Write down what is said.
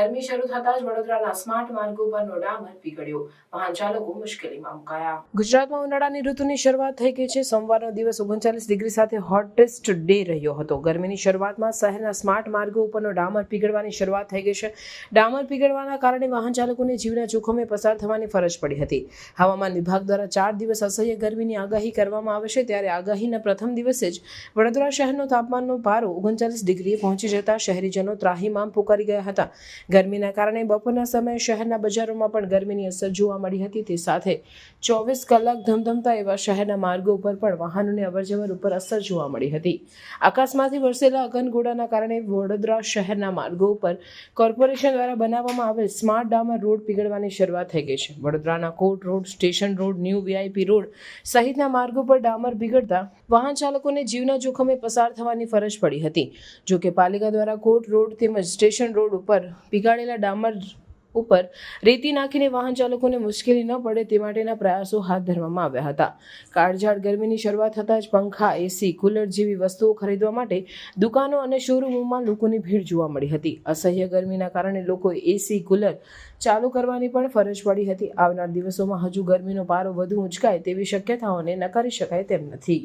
ગરમી શરૂ થતા જ વડોદરાના સ્માર્ટ માર્ગો પરનો ડામર પીગળ્યો. વાહન ચાલકો મુશ્કેલીમાં મુકાયા. ગુજરાતમાં ઉનાળાની ઋતુની શરૂઆત થઈ ગઈ છે. સોમવારનો દિવસ ઓગણચાલીસ ડિગ્રી સાથે હોટેસ્ટ ડે રહ્યો હતો. ગરમીની શરૂઆતમાં શહેરના સ્માર્ટ માર્ગો ઉપરનો ડામર પીગળવાની શરૂઆત થઈ ગઈ છે. ડામર પીગળવાના કારણે વાહન ચાલકોને જીવના જોખમે પસાર થવાની ફરજ પડી હતી. હવામાન વિભાગ દ્વારા ચાર દિવસ અસહ્ય ગરમીની આગાહી કરવામાં આવે છે. ત્યારે આગાહીના પ્રથમ દિવસે જ વડોદરા શહેરનો તાપમાનનો પારો ઓગણચાલીસ ડિગ્રીએ પહોંચી જતા શહેરીજનો ત્રાહીમામ પુકારી ગયા હતા. ગરમીના કારણે બપોરના સમયે શહેરના બજારોમાં પણ ગરમીની અસર જોવા મળી હતી તે સાથે ચોવીસ કલાક ધમધમતા એવા શહેરના માર્ગો ઉપર પણ વાહનોની અવરજવર ઉપર અસર જોવા મળી હતી. આકાશમાંથી વરસેલા અગનગોળાના કારણે વડોદરા શહેરના માર્ગો ઉપર કોર્પોરેશન દ્વારા બનાવવામાં આવેલ સ્માર્ટ ડામર રોડ પીગળવાની શરૂઆત થઈ ગઈ છે. વડોદરાના court road, station road, new VIP road સહિતના માર્ગો પર ડામર પીગળતા વાહન ચાલકોને જીવના જોખમે પસાર થવાની ફરજ પડી હતી. જો કે પાલિકા દ્વારા કોર્ટ રોડ તેમજ સ્ટેશન રોડ ઉપર પીગાળેલા ડામર ઉપર રેતી નાખીને વાહન ચાલકોને મુશ્કેલી ન પડે તે માટેના પ્રયાસો હાથ ધરવામાં આવ્યા હતા. કાળઝાળ ગરમીની શરૂઆત થતાં જ પંખા, એસી, કુલર જેવી વસ્તુઓ ખરીદવા માટે દુકાનો અને શોરૂમોમાં લોકોની ભીડ જોવા મળી હતી. અસહ્ય ગરમીના કારણે લોકો એસી, કુલર ચાલુ કરવાની પણ ફરજ પડી હતી. આવનાર દિવસોમાં હજુ ગરમીનો પારો વધુ ઊંચકાય તેવી શક્યતાઓને નકારી શકાય તેમ નથી.